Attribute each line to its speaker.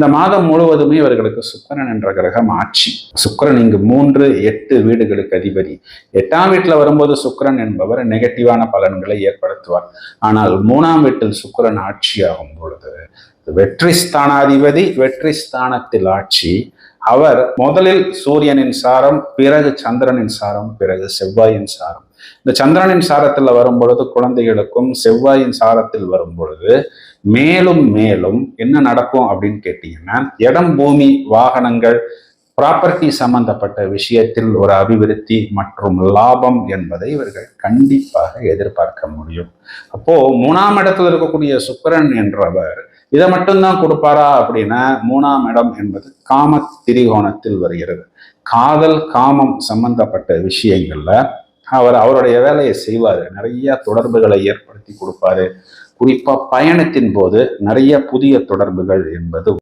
Speaker 1: இந்த மாதம் முழுவதுமே இவர்களுக்கு சுக்கிரன் என்ற கிரகம் ஆட்சி. சுக்கிரன் இங்கு மூன்று எட்டு வீடுகளுக்கு அதிபதி. எட்டாம் வீட்டுல வரும்போது சுக்கிரன் என்பவர் நெகட்டிவான பலன்களை ஏற்படுத்துவார். ஆனால் மூணாம் வீட்டில் சுக்கிரன் ஆட்சியாகும் பொழுது வெற்றி ஸ்தானாதிபதி வெற்றி ஸ்தானத்தில் ஆட்சி. அவர் முதலில் சூரியனின் சாரம் பிறகு சந்திரனின் சாரம் பிறகு செவ்வாயின் சாரம். இந்த சந்திரனின் சாரத்தில் வரும் பொழுது குழந்தைகளுக்கும் செவ்வாயின் சாரத்தில் வரும் பொழுது மேலும் மேலும் என்ன நடக்கும் அப்படின்னு கேட்டீங்கன்னா இடம் பூமி வாகனங்கள் ப்ராப்பர்ட்டி சம்பந்தப்பட்ட விஷயத்தில் ஒரு அபிவிருத்தி மற்றும் லாபம் என்பதை இவர்கள் கண்டிப்பாக எதிர்பார்க்க முடியும். அப்போ மூணாம் இடத்துல இருக்கக்கூடிய சுக்கிரன் என்றவர் இதை மட்டும்தான் கொடுப்பாரா அப்படின்னா மூணாம் இடம் என்பது காம திரிகோணத்தில் வருகிறது. காதல் காமம் சம்பந்தப்பட்ட விஷயங்கள்ல அவர் அவருடைய வேலையை செய்வார். நிறைய தொடர்புகளை ஏற்படுத்தி கொடுப்பாரு. குறிப்பா பயணத்தின் போது நிறைய புதிய தொடர்புகள் என்பது